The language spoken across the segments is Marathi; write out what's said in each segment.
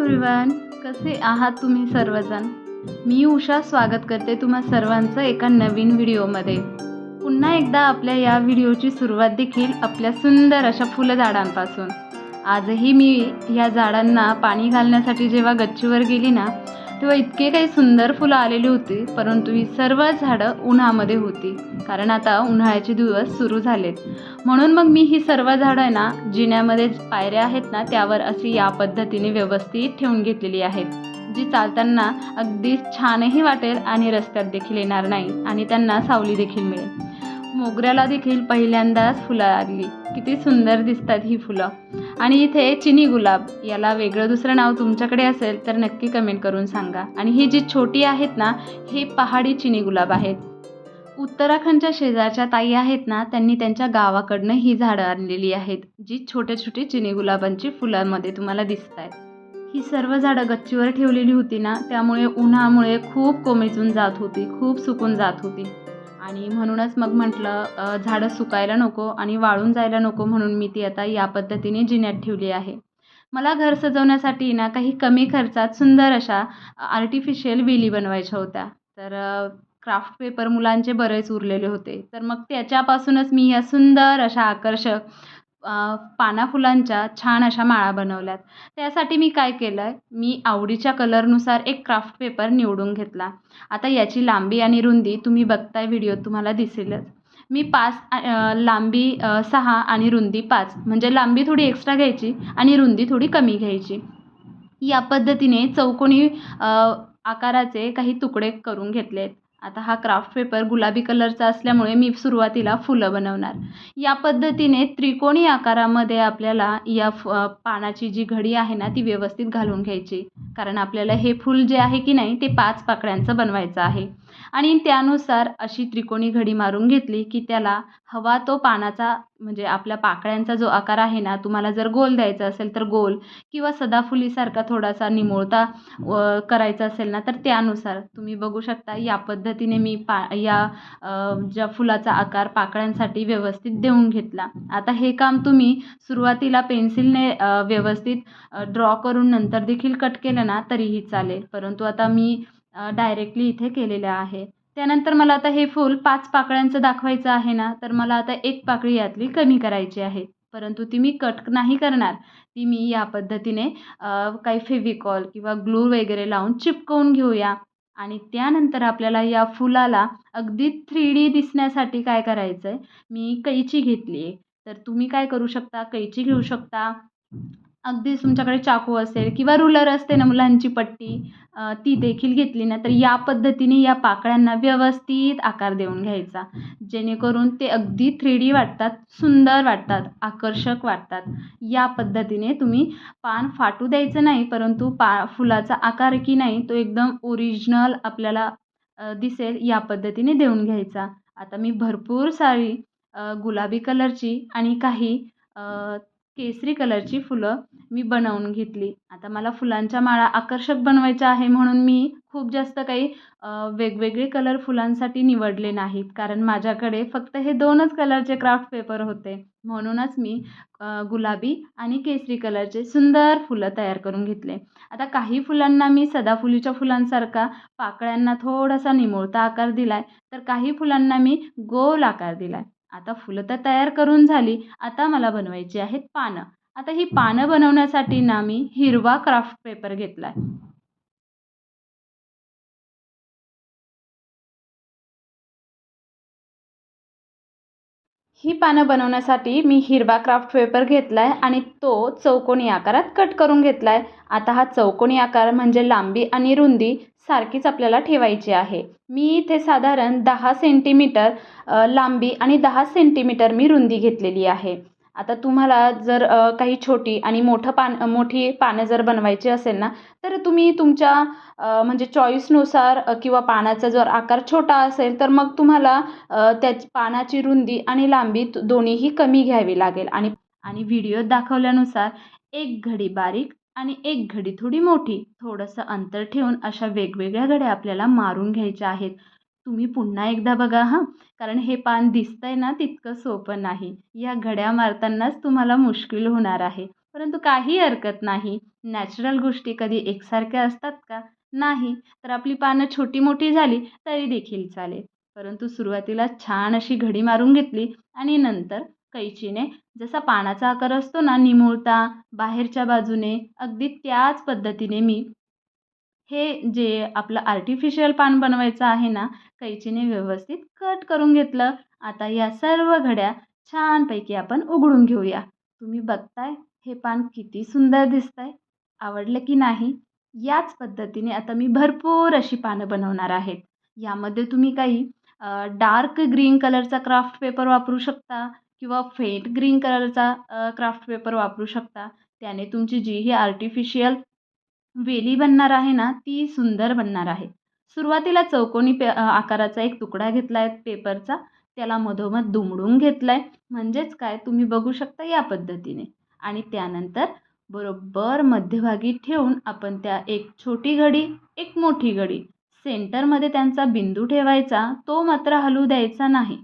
एव्हरीवन कसे आहात तुम्ही सर्वजण? मी उषा स्वागत करते तुम्हा सर्वांचं एका नवीन व्हिडिओमध्ये. पुन्हा एकदा आपल्या या व्हिडिओची सुरुवात देखील आपल्या सुंदर अशा फुलझाडांपासून. आजही मी या झाडांना पाणी घालण्यासाठी जेव्हा गच्चीवर गेली ना तेव्हा इतके काही सुंदर फुलं आलेली होती परंतु ही सर्व झाडं उन्हामध्ये होती कारण आता उन्हाळ्याचे दिवस सुरू झालेत. म्हणून मग मी ही सर्व झाडं आहे ना जिन्यामध्ये पायऱ्या आहेत ना त्यावर अशी या पद्धतीने व्यवस्थित ठेवून घेतलेली आहेत जी चालताना अगदी छानही वाटेल आणि रस्त्यात देखील येणार नाही आणि त्यांना सावली देखील मिळेल. मोगऱ्याला देखील पहिल्यांदाच फुलं आली किती सुंदर दिसतात ही फुलं. आणि इथे चिनी गुलाब याला वेगळं दुसरं नाव तुमच्याकडे असेल तर नक्की कमेंट करून सांगा. आणि ही जी छोटी आहेत ना हे पहाडी चिनी गुलाब आहेत. उत्तराखंडच्या शेजारच्या ताई आहेत ना त्यांनी त्यांच्या गावाकडनं ही झाडं आणलेली आहेत जी छोट्या छोटी चिनी गुलाबांची फुलांमध्ये तुम्हाला दिसत आहेत ही सर्व झाडं गच्चीवर ठेवलेली होती ना त्यामुळे उन्हामुळे खूप कोमेजून जात होती खूप सुकून जात होती. आणि म्हणूनच मग म्हटलं झाडं सुकायला नको आणि वाळून जायला नको म्हणून मी ती आता या पद्धतीने जिन्यात ठेवली आहे. मला घर सजवण्यासाठी ना काही कमी खर्चात सुंदर अशा आर्टिफिशियल वेली बनवायच्या होत्या. तर क्राफ्ट पेपर मुलांचे बरेच उरलेले होते. तर मग त्याच्यापासूनच मी या सुंदर अशा आकर्षक पाना फुलांच्या छान अशा माळा बनवल्यात. त्यासाठी मी काय केलं आहे मी आवडीच्या कलरनुसार एक क्राफ्ट पेपर निवडून घेतला. आता याची लांबी आणि रुंदी तुम्ही बघताय व्हिडिओ तुम्हाला दिसेलच. मी पाच लांबी सहा आणि रुंदी पाच. म्हणजे लांबी थोडी एक्स्ट्रा घ्यायची आणि रुंदी थोडी कमी घ्यायची. या पद्धतीने चौकोनी आकाराचे काही तुकडे करून घेतले आहेत आता हा क्राफ्ट पेपर गुलाबी कलरचा असल्यामुळे मी सुरुवातीला फुलं बनवणार. या पद्धतीने त्रिकोणी आकारामध्ये आपल्याला या फ पानाची जी घडी आहे ना ती व्यवस्थित घालून घ्यायची. कारण आपल्याला हे फूल जे आहे की नाही ते पाच पाकळ्यांचं बनवायचं आहे. आणि त्यानुसार अशी त्रिकोणी घडी मारून घेतली की त्याला हवा तो पानाचा म्हणजे आपल्या पाकळ्यांचा जो आकार आहे ना तुम्हाला जर गोल द्यायचा असेल तर गोल किंवा सदाफुलीसारखा थोडासा निमोळता करायचा असेल ना तर त्यानुसार तुम्ही बघू शकता या पद्धतीने मी पा या ज्या फुलाचा आकार पाकळ्यांसाठी व्यवस्थित देऊन घेतला. आता हे काम तुम्ही सुरुवातीला पेन्सिलने व्यवस्थित ड्रॉ करून नंतर देखील कट केलं ना तरीही चालेल. परंतु आता मी डायरेक्टली इथे केलेलं आहे. त्यानंतर मला आता हे फूल पाच पाकळ्यांचं दाखवायचं आहे ना तर मला आता एक पाकळी यातली कमी करायची आहे. परंतु ती मी कट नाही करणार. ती मी या पद्धतीने काही फेविकॉल किंवा ग्लू वगैरे लावून चिपकवून घेऊया. आणि त्यानंतर आपल्याला या फुलाला अगदी थ्री डी दिसण्यासाठी काय करायचं आहे मी कैची घेतली आहे तर तुम्ही काय करू शकता? कैची घेऊ शकता? अगदी तुमच्याकडे चाकू असेल किंवा रुलर असते ना मुलांची पट्टी ती देखील घेतली ना तर या पद्धतीने या पाकळ्यांना व्यवस्थित आकार देऊन घ्यायचा. जेणेकरून ते अगदी थ्री डी वाटतात सुंदर वाटतात आकर्षक वाटतात. या पद्धतीने तुम्ही पान फाटू द्यायचं नाही परंतु पा फुलाचा आकार की नाही तो एकदम ओरिजिनल आपल्याला दिसेल या पद्धतीने देऊन घ्यायचा. आता मी भरपूर सारी गुलाबी कलरची आणि काही केसरी कलरची फुलं मी बनवून घेतली. आता मला फुलांच्या माळा आकर्षक बनवायच्या आहे म्हणून मी खूप जास्त काही वेगवेगळे कलर फुलांसाठी निवडले नाहीत. कारण माझ्याकडे फक्त हे दोनच कलरचे क्राफ्ट पेपर होते. म्हणूनच मी गुलाबी आणि केसरी कलरचे सुंदर फुलं तयार करून घेतले. आता काही फुलांना मी सदाफुलीच्या फुलांसारखा पाकळ्यांना थोडासा निमुळता आकार दिला आहे तर काही फुलांना मी गोल आकार दिला आहे आता फुलं तर तयार करून झाली. आता मला बनवायची आहेत पानं. आता ही पानं बनवण्यासाठी ना मी हिरवा क्राफ्ट पेपर घेतला आहे ही पानं बनवण्यासाठी मी हिरवा क्राफ्ट पेपर घेतला आहे आणि तो चौकोनी आकारात कट करून घेतला आहे आता हा चौकोनी आकार म्हणजे लांबी आणि रुंदी सारखीच आपल्याला ठेवायची आहे. मी इथे साधारण दहा सेंटीमीटर लांबी आणि दहा सेंटीमीटर मी रुंदी घेतलेली आहे. आता तुम्हाला जर काही छोटी आणि मोठं पान मोठी पानं जर बनवायची असेल ना तर तुम्ही तुमच्या म्हणजे चॉईसनुसार किंवा पानाचा जर आकार छोटा असेल तर मग तुम्हाला त्या पानाची रुंदी आणि लांबी दोन्हीही कमी घ्यावी लागेल. आणि आणि व्हिडिओत दाखवल्यानुसार एक घडी बारीक आणि एक घडी थोडी मोठी थोडंसं अंतर ठेवून अशा वेगवेगळ्या घड्या आपल्याला मारून घ्यायच्या आहेत. तुम्ही पुन्हा एकदा बघा हां. कारण हे पान दिसतंय ना तितकं सोपं नाही. या घड्या मारतानाच तुम्हाला मुश्किल होणार आहे. परंतु काही हरकत नाही. नॅचरल गोष्टी कधी एकसारख्या असतात का? नाही. तर आपली पानं छोटी मोठी झाली तरी देखील चालेल. परंतु सुरुवातीला छान अशी घडी मारून घेतली आणि नंतर कैचीने. जसा पानाचा आकार असतो ना निमुळता बाहेरच्या बाजूने अगदी त्याच पद्धतीने मी हे जे आपलं आर्टिफिशियल पान बनवायचं आहे ना कैचीने व्यवस्थित कट करून घेतलं. आता या सर्व घड्या छानपैकी आपण उघडून घेऊया. तुम्ही बघताय हे पान किती सुंदर दिसतंय. आवडलं की नाही? याच पद्धतीने आता मी भरपूर अशी पानं बनवणार आहेत यामध्ये तुम्ही काही डार्क ग्रीन कलरचा क्राफ्ट पेपर वापरू शकता. किंवा फेंट ग्रीन कलरचा क्राफ्ट पेपर वापरू शकता. त्याने तुमची जी ही आर्टिफिशियल वेली बनणार आहे ना ती सुंदर बनणार आहे. सुरुवातीला चौकोनी पे आकाराचा एक तुकडा घेतला आहे पेपरचा त्याला मधोमध दुमडून घेतला आहे म्हणजेच काय? तुम्ही बघू शकता या पद्धतीने. आणि त्यानंतर बरोबर मध्यभागी ठेवून आपण त्या एक छोटी घडी एक मोठी घडी सेंटरमध्ये त्यांचा बिंदू ठेवायचा. तो मात्र हलू द्यायचा नाही.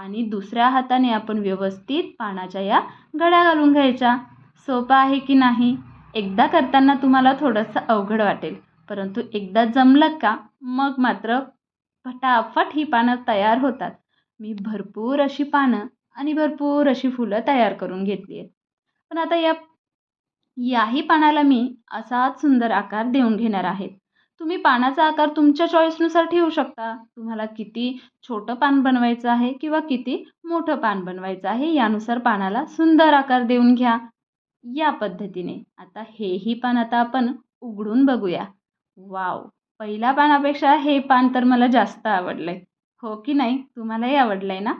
आणि दुसऱ्या हाताने आपण व्यवस्थित पानाच्या या घड्या घालून घ्यायच्या. सोपं आहे की नाही? एकदा करताना तुम्हाला थोडंसं अवघड वाटेल. परंतु एकदा जमलं का मग मात्र फटाफट ही पानं तयार होतात. मी भरपूर अशी पानं आणि भरपूर अशी फुलं तयार करून घेतली आहेत. पण आता या याही पानाला मी असाच सुंदर आकार देऊन घेणार आहे. तुम्ही पानाचा आकार तुमच्या चॉईसनुसार ठेवू शकता. तुम्हाला किती छोटं पान बनवायचं आहे किंवा किती मोठं पान बनवायचं आहे यानुसार पानाला सुंदर आकार देऊन घ्या. या पद्धतीने आता हेही पान आता आपण उघडून बघूया. वाव! पहिल्या पानापेक्षा हे पान तर मला जास्त आवडलं आहे हो की नाही? तुम्हालाही आवडलं आहे ना?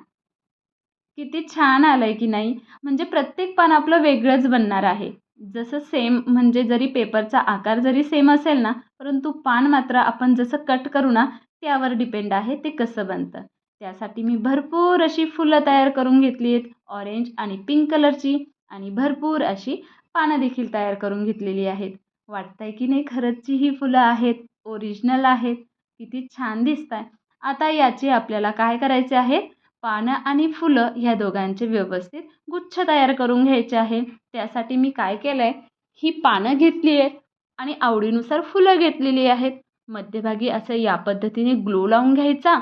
किती छान आलं आहे की नाही? म्हणजे प्रत्येक पान आपलं वेगळंच बनणार आहे. जसं सेम म्हणजे जरी पेपरचा आकार जरी सेम असेल ना परंतु पान मात्र आपण जसं कट करू ना त्यावर डिपेंड आहे ते कसं बनतं. त्यासाठी मी भरपूर अशी फुलं तयार करून घेतली आहेत. ऑरेंज आणि पिंक कलरची आणि भरपूर अशी पानं देखील तयार करून घेतलेली आहेत. वाटतंय की नाही खरंचची ही फुलं आहेत ओरिजिनल आहेत. किती छान दिसत आहे आता याचे आपल्याला काय करायचे आहे? पानं आणि फुलं ह्या दोघांचे व्यवस्थित गुच्छ तयार करून घ्यायचे आहे. त्यासाठी मी काय केलं आहे ही पानं घेतली आहेत आणि आवडीनुसार फुलं घेतलेली आहेत. मध्यभागी असं या पद्धतीने ग्लो लावून घ्यायचा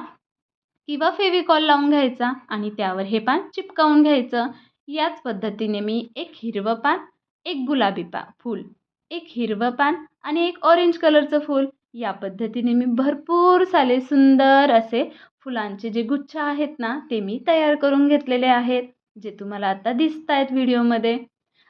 किंवा फेविकॉल लावून घ्यायचा आणि त्यावर हे पान चिपकावून घ्यायचं. याच पद्धतीने मी एक हिरवं पान एक गुलाबी पा फूल एक हिरवं पान आणि एक ऑरेंज कलरचं फूल. या पद्धतीने मी भरपूर सारे सुंदर असे फुलांचे जे गुच्छ आहेत ना ते मी तयार करून घेतलेले आहेत जे तुम्हाला आता दिसत आहेत व्हिडिओमध्ये.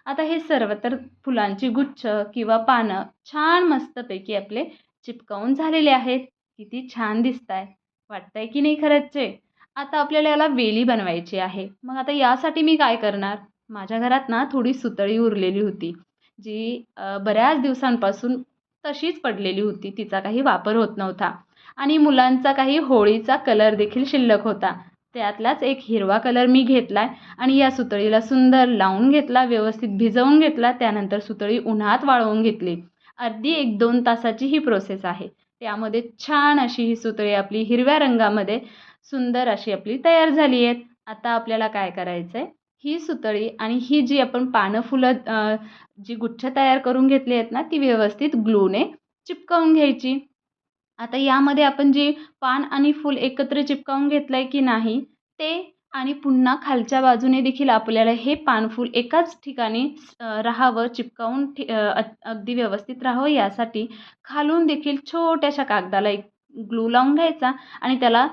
आता हे सर्व तर फुलांची गुच्छ किंवा पानं छान मस्तपैकी आपले चिपकावून झालेले आहेत. किती छान दिसत आहे वाटतंय की नाही खरंचचे? आता आपल्याला याला वेली बनवायची आहे. मग आता यासाठी मी काय करणार? माझ्या घरात ना थोडी सुतळी उरलेली होती जी बऱ्याच दिवसांपासून तशीच पडलेली होती. तिचा काही वापर होत नव्हता. आणि मुलांचा काही होळीचा कलर देखील शिल्लक होता. त्यातलाच एक हिरवा कलर मी घेतला आहे आणि या सुतळीला सुंदर लावून घेतला व्यवस्थित भिजवून घेतला त्यानंतर सुतळी उन्हात वाळवून घेतली. अर्धी एक दोन तासाची ही प्रोसेस आहे. त्यामध्ये छान अशी ही सुतळी आपली हिरव्या रंगामध्ये सुंदर अशी आपली तयार झाली आहेत आता आपल्याला काय करायचं आहे ही सुतळी आणि ही जी आपण पानं फुलं जी गुच्छ तयार करून घेतली आहेत ना ती व्यवस्थित ग्लूने चिपकवून घ्यायची. आता यामध्ये आपण जी पान आणि फूल एकत्र चिपकावून घेतलं आहे की नाही ते आणि पुन्हा खालच्या बाजूने देखील आपल्याला हे पानफूल एकाच ठिकाणी राहावं चिपकावून अगदी व्यवस्थित राहावं यासाठी खालून देखील छोट्याशा कागदाला एक ग्लू लावून घ्यायचा आणि त्याला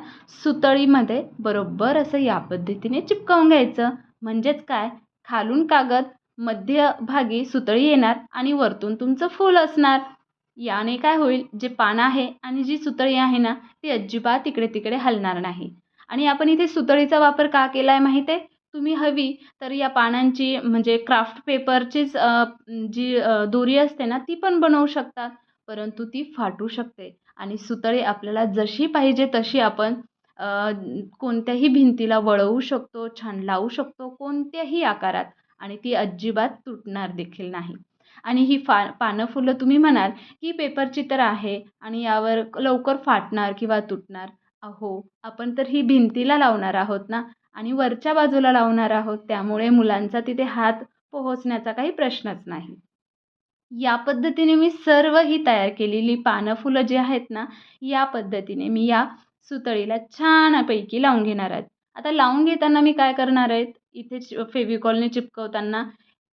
सुतळीमध्ये बरोबर असं या पद्धतीने चिपकावून घ्यायचं. म्हणजेच काय? खालून कागद मध्यभागी सुतळी येणार आणि वरतून तुमचं फूल असणार. याने काय होईल? जे पान आहे आणि जी सुतळी आहे ना ती अजिबात इकडे तिकडे हलणार नाही. आणि आपण इथे सुतळीचा वापर का केला आहे माहीत आहे? तुम्ही हवी तर या पानांची म्हणजे क्राफ्ट पेपरचीच जी दोरी असते ना ती पण बनवू शकतात. परंतु ती फाटू शकते. आणि सुतळी आपल्याला जशी पाहिजे तशी आपण कोणत्याही भिंतीला वळवू शकतो छान लावू शकतो कोणत्याही आकारात. आणि ती अजिबात तुटणार देखील नाही. आणि ही फा पानं फुलं तुम्ही म्हणाल ही पेपरची तर आहे आणि यावर लवकर फाटणार किंवा तुटणार. अहो आपण तर ही भिंतीला लावणार आहोत ना? आणि वरच्या बाजूला लावणार आहोत त्यामुळे मुलांचा तिथे हात पोहोचण्याचा काही प्रश्नच नाही. या पद्धतीने मी सर्व ही तयार केलेली पानं फुलं जी आहेत ना या पद्धतीने मी या सुतळीला छानपैकी लावून घेणार आहेत. आता लावून घेताना मी काय करणार आहेत? इथे फेविकॉलने चिपकवताना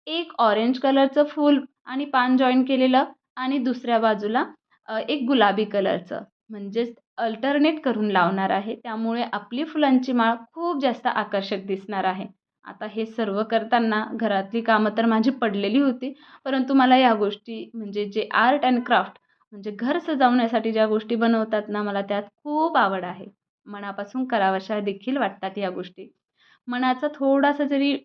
एक ऑरेंज कलरचं फूल आणि पान जॉईन केलेलं आणि दुसऱ्या बाजूला एक गुलाबी कलरचं म्हणजेच अल्टरनेट करून लावणार आहे. त्यामुळे आपली फुलांची माळ खूप जास्त आकर्षक दिसणार आहे. आता हे सर्व करताना घरातली कामं तर माझी पडलेली होती परंतु मला या गोष्टी म्हणजे जे आर्ट अँड क्राफ्ट म्हणजे घर सजवण्यासाठी ज्या गोष्टी बनवतात ना मला त्यात खूप आवड आहे. मनापासून कराव्याशा देखील वाटतात या गोष्टी. मनाचा थोडासा जरी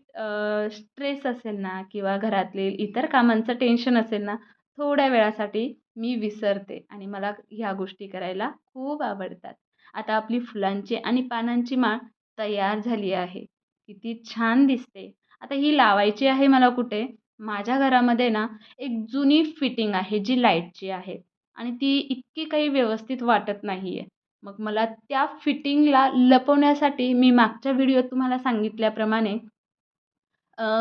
स्ट्रेस असेल ना किंवा घरातले इतर कामांचं टेन्शन असेल ना थोड्या वेळासाठी मी विसरते आणि मला ह्या गोष्टी करायला खूप आवडतात. आता आपली फुलांची आणि पानांची माळ तयार झाली आहे. किती छान दिसते. आता ही लावायची आहे मला कुठे? माझ्या घरामध्ये ना एक जुनी फिटिंग आहे जी लाईटची आहे आणि ती इतकी काही व्यवस्थित वाटत नाही आहे मग मला त्या फिटिंगला लपवण्यासाठी मी मागच्या व्हिडिओत तुम्हाला सांगितल्याप्रमाणे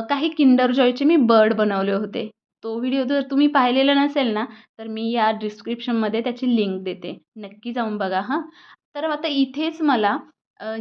काही किंडर जॉयचे मी बर्ड बनवले होते. तो व्हिडिओ जर तुम्ही पाहिलेला नसेल ना तर मी या डिस्क्रिप्शनमध्ये त्याची लिंक देते. नक्की जाऊन बघा हां. तर आता इथेच मला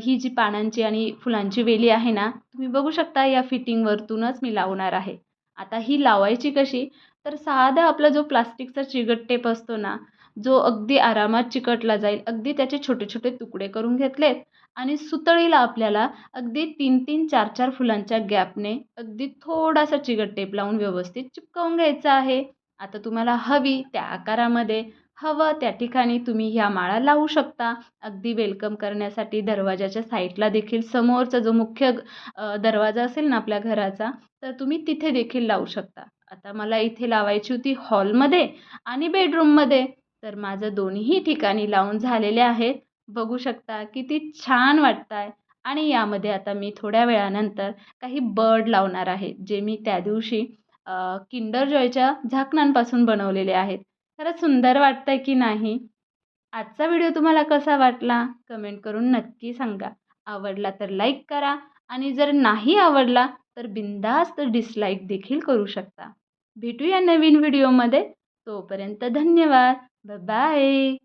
ही जी पानांची आणि फुलांची वेली आहे ना तुम्ही बघू शकता या फिटिंगवरतूनच मी लावणार आहे. आता ही लावायची कशी? तर साधा आपला जो प्लास्टिकचा चिकट टेप असतो ना जो अगदी आरामात चिकटला जाईल अगदी त्याचे छोटे छोटे तुकडे करून घेतलेत आणि सुतळीला आपल्याला अगदी तीन तीन चार चार फुलांच्या गॅपने अगदी थोडासा चिकट टेप लावून व्यवस्थित चिपकवून घ्यायचा आहे. आता तुम्हाला हवी त्या आकारामध्ये हवं त्या ठिकाणी तुम्ही ह्या माळा लावू शकता. अगदी वेलकम करण्यासाठी दरवाजाच्या साईडला देखील समोरचा जो मुख्य दरवाजा असेल ना आपल्या घराचा तर तुम्ही तिथे देखील लावू शकता. आता मला इथे लावायची होती हॉलमध्ये आणि बेडरूममध्ये. तर माझं दोन्ही ठिकाणी लावून झालेले आहेत. बघू शकता किती छान वाटत आहे आणि यामध्ये आता मी थोड्या वेळानंतर काही बर्ड लावणार आहे जे मी त्या दिवशी किंडर जॉयच्या झाकणांपासून बनवलेले आहेत. खरंच सुंदर वाटतंय की नाही? आजचा व्हिडिओ तुम्हाला कसा वाटला? कमेंट करून नक्की सांगा. आवडला तर लाईक करा आणि जर नाही आवडला तर बिंदास्त डिसलाईक देखील करू शकता. भेटूया नवीन व्हिडिओमध्ये. तोपर्यंत धन्यवाद. Bye-bye.